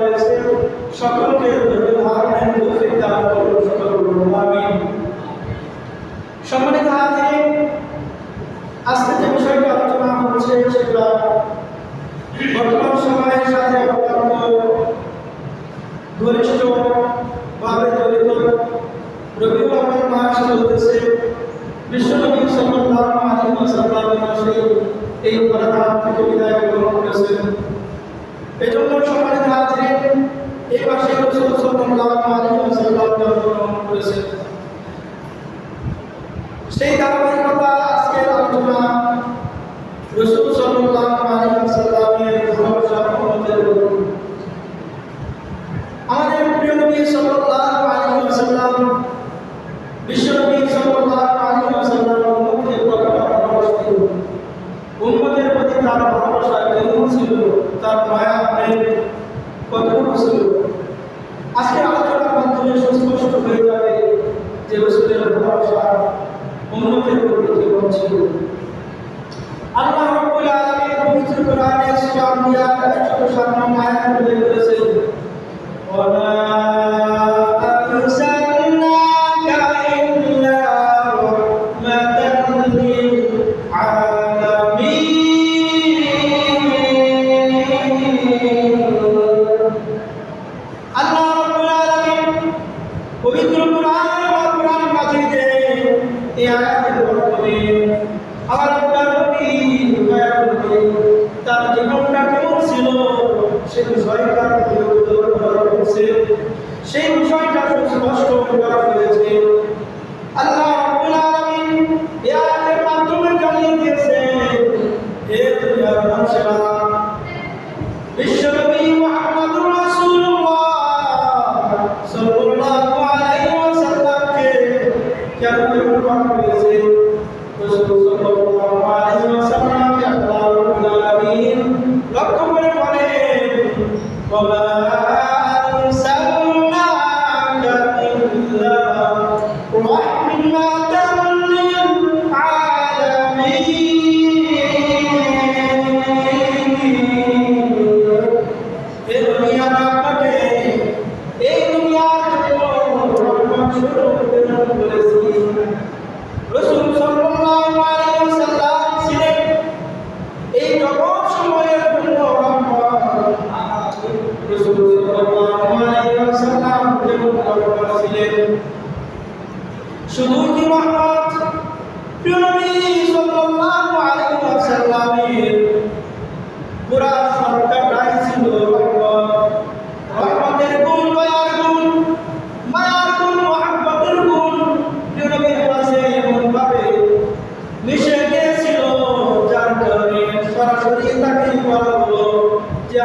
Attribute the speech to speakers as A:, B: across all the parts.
A: রয়েছে। সকলকে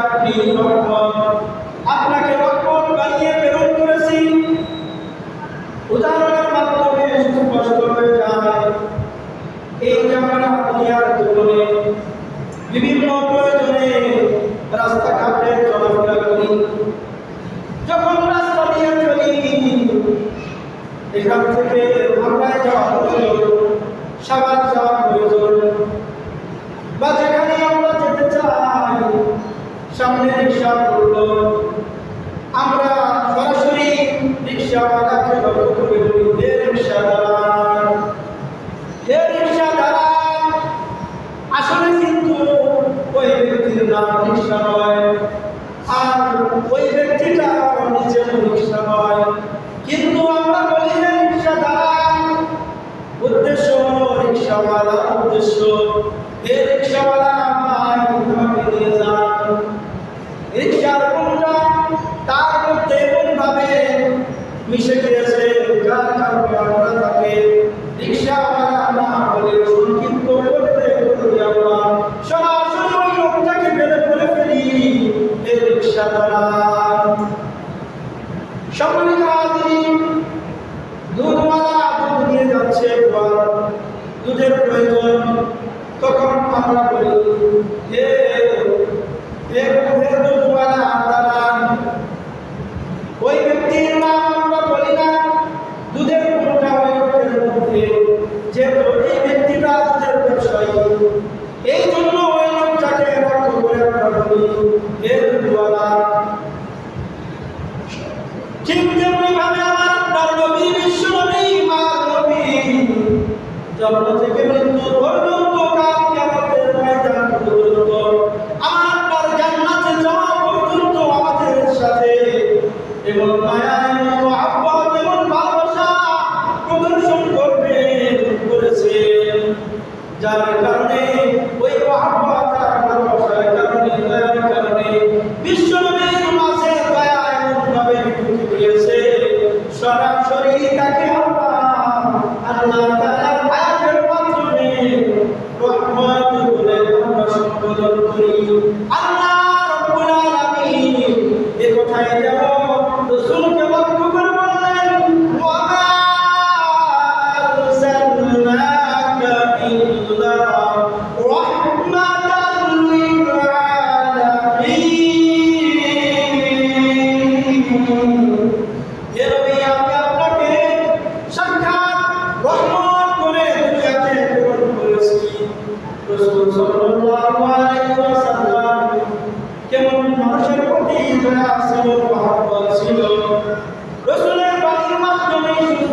A: আপনি আপনাকে রহমত বানিয়ে প্রেরণ করেছি। উদাহরণের মাধ্যমে স্পষ্ট হয়ে যায় এই জামানা দুনিয়ার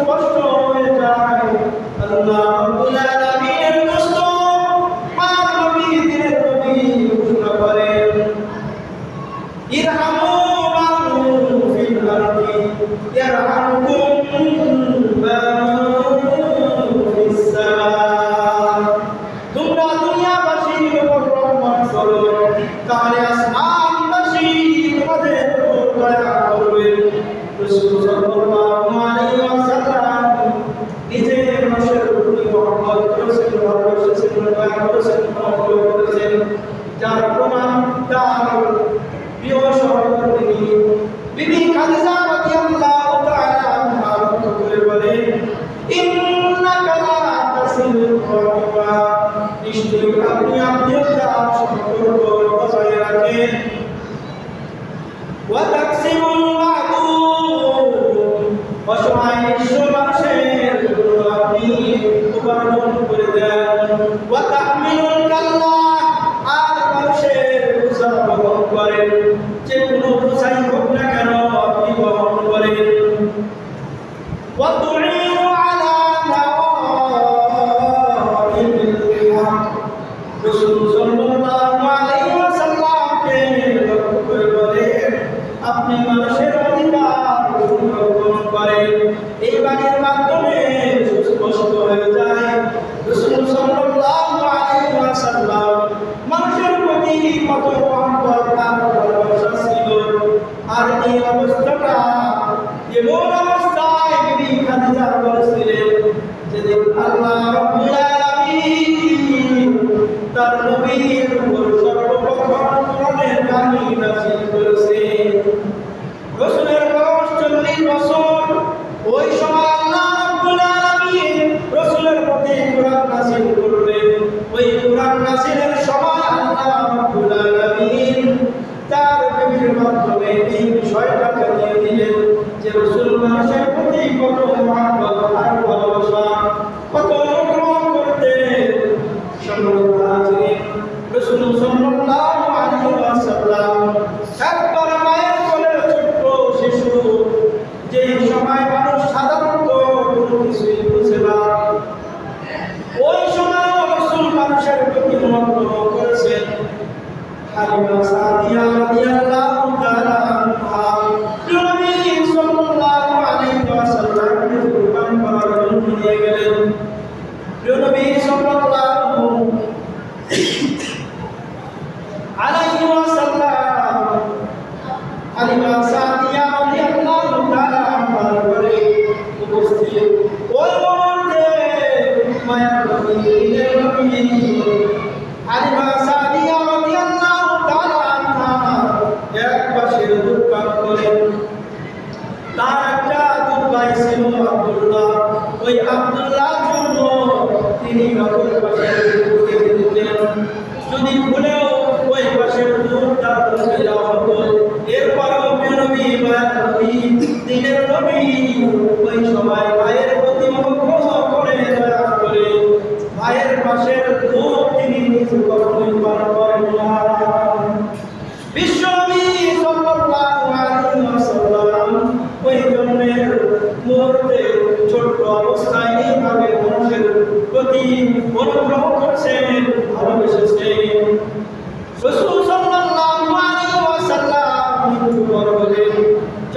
A: স্পষ্ট হয়ে যায়। আল্লাহ ইন্নাকা লা তাসিলুল নিশ্চয়ই আপনি আপনি Jesus, não somos ওই আব্দুল্লাহ জন্য তিনি দিতেন যদি ভুলেও ওই পাশে পৌঁছে যাওয়া এরপরেও নবী বা নবী, দিনের নবী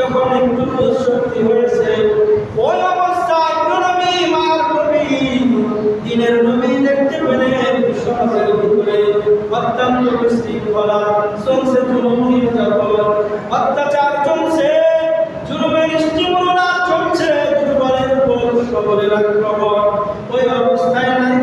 A: যখন একটু শক্তি হয়েছে, ওই অবস্থায় নবী, মার নবী, দিনের নবী দেখতে পেলেন সমাজের ভিতরে অত্যন্ত বিশৃঙ্খলা চলছে জুলুম নির্যাতন অত্যাচার চলছে, জুলুমের স্টিমুলা চলছে, দুর্বলের উপর সবলের আক্রমণ। ওই অবস্থায় নারীদের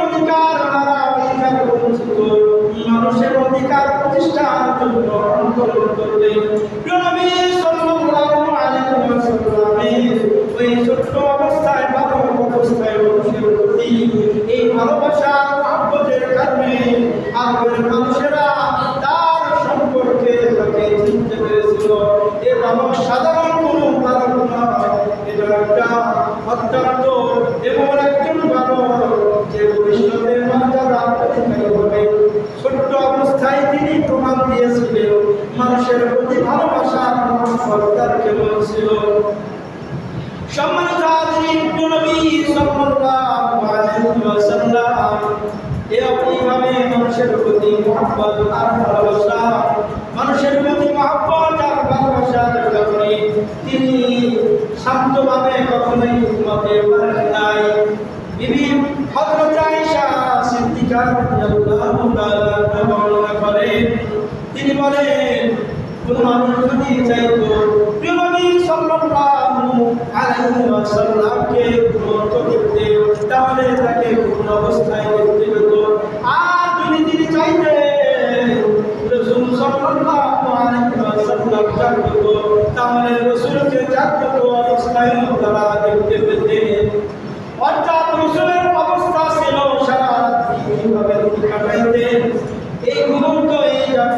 A: মানুষের অধিকার প্রতিষ্ঠার জন্য আন্দোলন করলেন ছোট্ট অবস্থায় ভালো অবস্থায় প্রতি এই ভালোবাসা কারণে মানুষেরা তার সম্পর্কে পেরেছিল। সাধারণ কোনো এটা একটা অত্যন্ত একজন বালক যে ভবিষ্যতে মর্যাদা অধিকারী হবে ছোট্ট অবস্থায় তিনি দিয়েছিলেন মানুষের প্রতি ভালোবাসা মহব্বত তার কেমন ছিল। সম্মানিত হাজিরিন, নবী সাল্লাল্লাহু আলাইহি ওয়াসাল্লাম এইভাবে মানুষের প্রতি মহব্বত আর ভালোবাসা, মানুষের প্রতি মহব্বত আর ভালোবাসার কারণে তিনি শান্তভাবে কখনোই ঘুমাতে পারেন নাই। বিবি হযরত আয়েশা সিদ্দিকা রাদিয়াল্লাহু তাআলা বর্ণনা করেন তিনি বলেন চাইতো প্রিয় নবী সাল্লাল্লাহু আলাইহি ওয়াসাল্লামকে তাহলে তাকে কোন অবস্থায় দেখতে আর যদি তিনি চাইতেন, রাসূল সাল্লাল্লাহু আলাইহি ওয়াসাল্লাম জাগ্রত, তাহলে রাসূলকে জাগ্রত অবস্থায় তারা দেখতে পেতেন অর্থাৎ রসুলের অবস্থা ছিল সারা রাত্রি এইভাবে তিনি কাটাইতেন এই ঘুমন্ত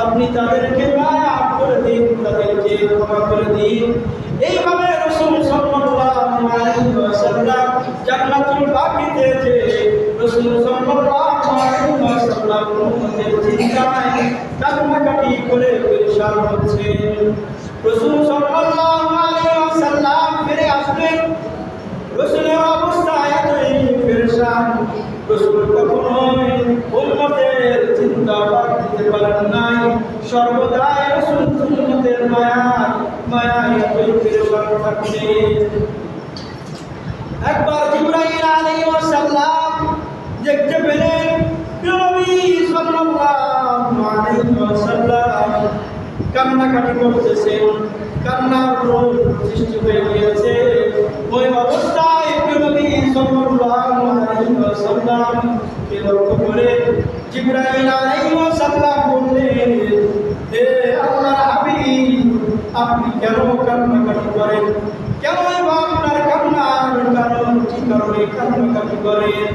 A: আপনি তাদেরকে করে দিন, তাদেরকে ক্ষমা করে দিন। এইভাবে রসুন সাল্লাল্লাহু আলাইহি ওয়াসাল্লাম জান্নাতুল বাকিতে যে চিন্তায় কান্নাকাটি করে পরিশান হচ্ছে রসুল সাল্লাল্লাহু আলাইহি ওয়াসাল্লাম ফিরে আসলেন রসুলের অবস্থা এতই পেরেশান রসুল কখনোই উম্মতের চিন্তা দিতে পারেন নাই। সর্বদাই রসুল উম্মতের মায়া মায়া এতই পেরেশান থাকছে একবার জিব্রাইল আলাইহিস সালাম দেখতে পেলেন কান্নাকাটি করতেছেন কান্নার রোগ সৃষ্টি হয়ে গিয়েছে। ওই অবস্থায় নবী সাল্লাল্লাহু আলাইহি ওয়াসাল্লাম কে লক্ষ্য করে জিব্রাইল আলাইহিস সালাম বললেন, হে আল্লাহর হাবিব, আপনি কেন কান্নাকাটি করেন? কেন বা আপনার কান্নার কারণ, কি কারণে কান্নাকাটি করেন?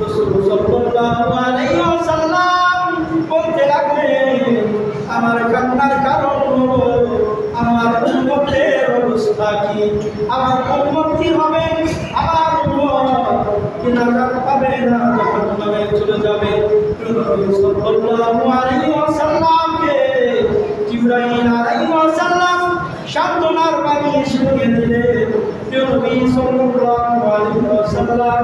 A: রাসূল সাল্লাল্লাহু আলাইহি ওয়াসাল্লাম বলতে লাগলেন আমার কান্নার কারণ হলো আমার উম্মতের অবস্থা কি? আমার উম্মত কি হবে? আমার উম্মত কি পাবে না জাহান্নামে চলে যাবে? সান্ত্বনার বাণী শুনিয়ে দিলেন। ওয়াসাল্লাম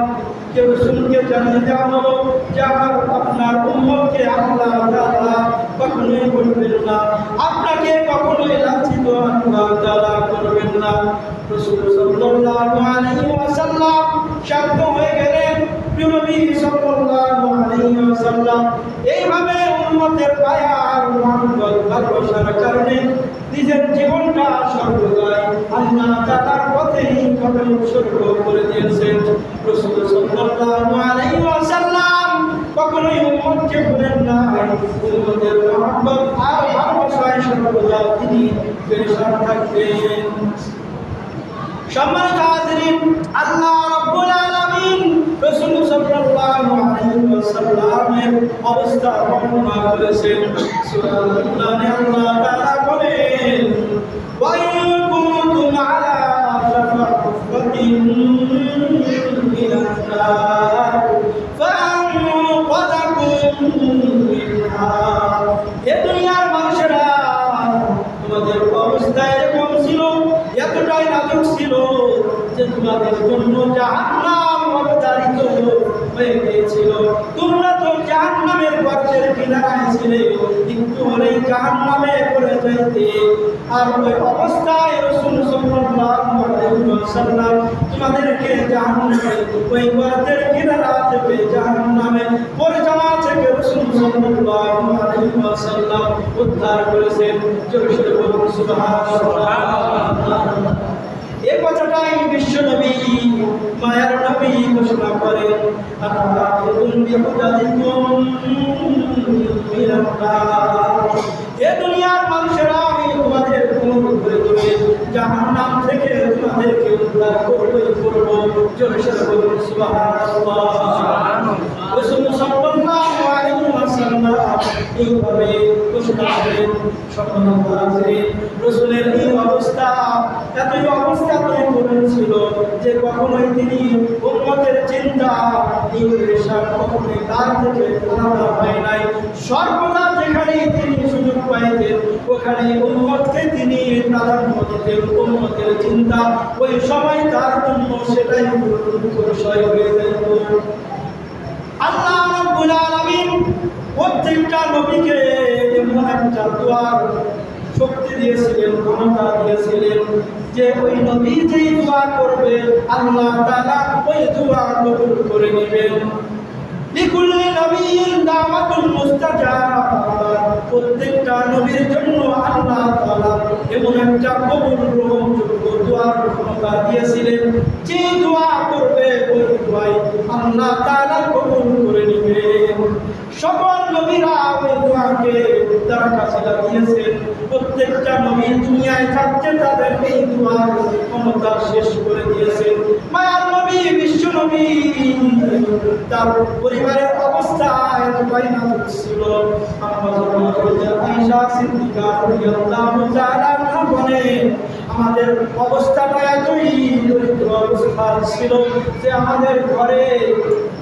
A: কেউ শুনকে জানিয়ে দেওয়া যে আমার আপনার উম্মতকে আল্লাহ তাআলা কখনোই বলবেন না। আপনাকে কখনোই লাঞ্ছিত আল্লাহ তাআলা করবেন না। রাসূল সাল্লাল্লাহু আলাইহি ওয়াসাল্লাম শান্ত হয়ে গেলেন নবী সাল্লাল্লাহু আলাইহি ওয়াসাল্লাম। এইভাবে উম্মতের মায়া আর মহব্বত ভালোবাসার কারণে নিজের জীবনটা সর্বদাই আল্লাহ তাআলার পথেই কবে উৎসর্গ করে দিয়েছেন। রাসূল সাল্লাল্লাহু আলাইহি ওয়াসাল্লাম কখনোই উম্মতকে উম্মতের মহব্বত আর ভালোবাসায় সর্বদা তিনি পেরেশান থাকবেন। সম্মানিত আল্লাহ আলামিন রাসূল সাল্লাল্লাহু আলাইহি ওয়াসাল্লামের অবস্থা বর্ণনা করেছেন। সূরা আল্লাহ তাআলা বলেন ওয়া ইন কুনতুম আলা হুফরাতিন মিনান নার ফাআনকাযাকুম মিনহা এ দুনিয়ার মানুষেরা ছিল, এতটাই নাজুক ছিল যে তোমাদের জন্য জাহান্নাম হয়ে গিয়েছিল। তোমরা তো জাহান্নামের গর্তের কিনারায় ছিলে একটু হলেই জাহান্নামে পড়ে যাইতে আর ওই অবস্থায় রসুল ওয়াসাল্লাম তোমাদেরকে জাহান্নামে, ওই গর্তের কিনারা থেকে জাহান্নামে পড়ে যাওয়া থেকে রসুল সাল্লাল্লাহু উদ্ধার করেছেন। সুবহানাল্লাহ। এই কথাটাই বিশ্ব নবী মায়ার নবী ঘোষণা আল্লাহ এ দুনিয়ার মানুষেরা আমি তোমাদের কোন করে দেবে জাহান্নাম থেকে তোমাদেরকে উদ্ধার করবই করব। জোরে সোরে বলুন সুবহানাল্লাহ। রাসূল সাল্লাল্লাহু আলাইহি ওয়াসাল্লাম এইভাবে যে কখনোই তিনি উম্মতের চিন্তা কখনোই তার থেকে আলাদা হয় নাই। সর্বদা যেখানে তিনি সুযোগ পাইতেন ওখানে উম্মতকে তিনি প্রাধান্য দিতেন, উম্মতের চিন্তা। ওই সময় তার জন্য সেটাই বিষয় হয়ে যেত আল্লাহ রাব্বুল আলামিন প্রত্যেকটা নবীকে শক্তি দিয়েছিলেন, ক্ষমতা দিয়েছিলেন যে ওই নবী যেই দোয়া করবে, আল্লাহ তাআলা ওই দোয়া কবুল করে নেবেন। প্রত্যেকটা জন্য আল্লাহ একটা দিয়েছিলেন। যে দোয়া করবে আল্লাহ তাআলা কবুল করে নেবেন। সকল নবীরা ওই দোয়াকে তার কাছে লাগিয়েছেন। প্রত্যেকটা নবী দুনিয়ায় থাকতে তাদের এই দোয়ার ক্ষমতা শেষ করে দিয়েছেন। মায়ার নবী, বিশ্ব নবী, তার পরিবারের অবস্থা এতটাই নাজুক ছিল। আয়েশা সিদ্দিকা রাদিয়াল্লাহু তাআলা বলে আমাদের অবস্থাটা এতই দরিদ্র অবস্থা ছিল যে আমাদের ঘরে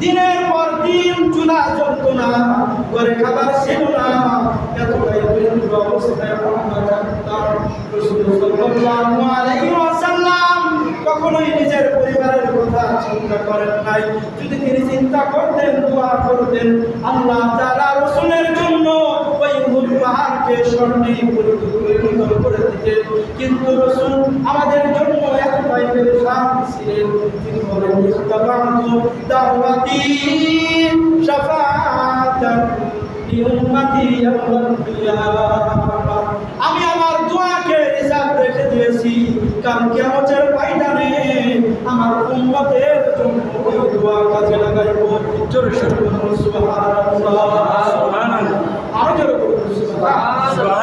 A: দিনের পর দিন চুলা জ্বলত না, ঘরে খাবার ছিল না। এতটাই দরিদ্র অবস্থায় কখনোই নিজের পরিবারের কথা চিন্তা করেন নাই। যদি তিনি চিন্তা করতেন, দোয়া করতেন, আল্লাহ তাআলা রাসূলের আমি আমার দোয়াকে রিজার্ভ রেখে দিয়েছি, কারণ কিয়ামতের ময়দানে আমার উম্মতের জন্য ওই দোয়া কাজে লাগাইব। জোরে সুবহানাল্লাহ আরও জোরে বলুন সুবহানাল্লাহ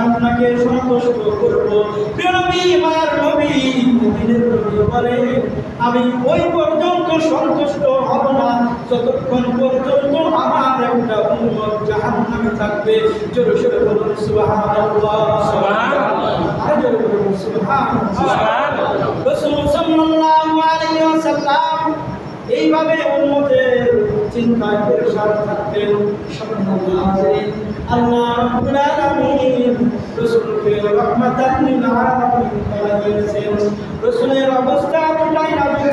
A: আপনাকে সন্তুষ্ট করব। প্রিয় নবী মায়ার নবী বলে আমি ওই পর্যন্ত সন্তুষ্ট হব না। যতক্ষণ পর্যন্ত আমার একটা উম্মত জাহান্নামে থাকবে। জোরে সোরে বলুন সুবহানাল্লাহ। এইভাবে উম্মতের চিন্তায় পেরেশান থাকতেন। আল্লাহ রাব্বুল আলামিন রাসূলকে রাহমাতান লিল অবস্থা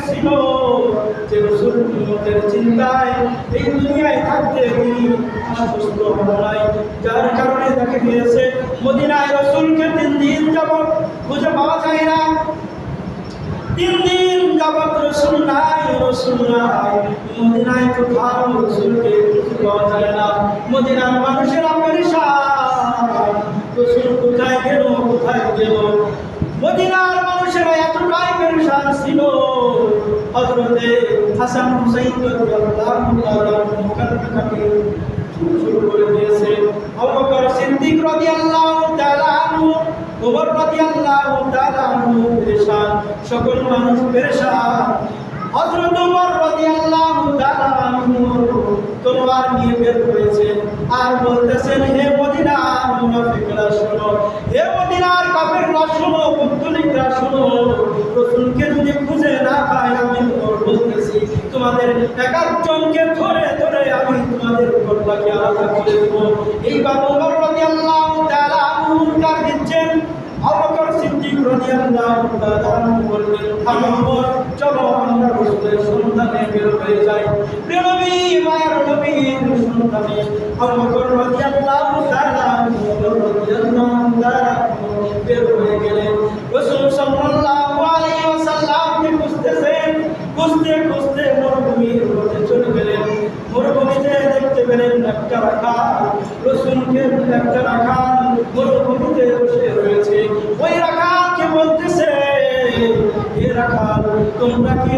A: ছিল যে রাসূল চিন্তায় এই দুনিয়ায় যার কারণে দেখা গিয়েছে মদিনায় রাসূলকে তিন দিন যাবত খুঁজে পাওয়া যায় না তিন দিন যাবত রসুল নাই রসুল নাই, মদিনায় কোথাও রসুলকে পাওয়া যায় না। মদিনার মানুষেরা পরিশান রসুল কোথায় গেল কোথায় গেল? মদিনার মানুষেরা এতটাই পরিশান ছিল। হজরতে হাসান হুসাইন কান্নাকাটি শুরু করে দিয়েছে। আবু বকর সিদ্দিক রাদিয়াল্লাহু তাআলা আনহু, ওমর রাদিয়াল্লাহু তাআলা আনহু পেরেশান। সকল মানুষ পেরেশান। হযরত ওমর রাদিয়াল্লাহু তাআলা আনহু তলোয়ার নিয়ে বের হয়েছেন আর বলতেছেন, হে মদিনার মুনাফিকরা শোনো। হে মদিনার কাফেররা শোনো, পুত্তলিকরা শোনো। রসুলকে যদি খুঁজে না পাই আমি বলতেছি, তোমাদের এক একজনকে ধরে ধরে আমি তোমাদের ঘরটাকে আলাদা করে দেবো। এই বাবু ওমর রাদিয়াল্লাহু রাদিয়াল্লাহু তাআলা আনহু বললেন আমার চলো আমরা রাসূলের সন্ধানে বের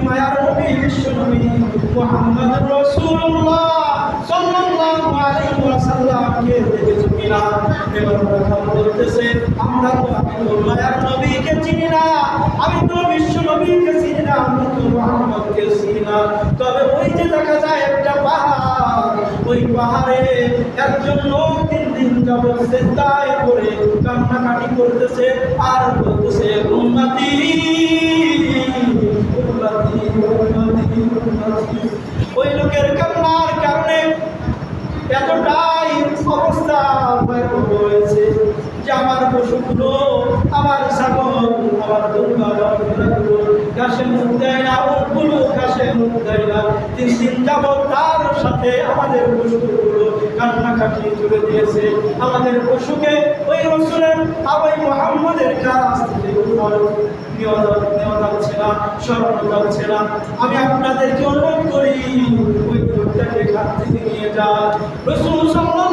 A: মায়ার নবী বিশ্ব নবী মুহাম্মদ রাসূলুল্লাহ সাল্লাল্লাহু আলাইহি ওয়াসাল্লামকে দেখেছ কিনা? এবার রাখাল বলতেছে, আমরা তো আমি তো মায়ার নবীকে চিনি না, আমি তো বিশ্ব নবীকে চিনি না, আমি তো মুহাম্মদকে চিনি না। তবে ওই যে দেখা যায় একটা পাহাড়, ওই পাহাড়ে একজন লোক তিন দিন যাবত সেজদায় করে কান্নাকাটি করতেছে আর বলতেছে উন্নতি উঠো আমার সাগর, আমার দুর্গা কাশে মুখ দেয় না ওগুলো কাশে মুখ তার সাথে আমাদের বস্তুগুলো কান্নাকাটি জুড়ে দিয়েছে আমাদের পশুকে ওই রসুলের আবাই মোহাম্মদের কাছ থেকে আমি আপনাদেরকে অনুরোধ করি, ওই দুধটাকে খাত থেকে নিয়ে যান। রসুল সাল্লাহ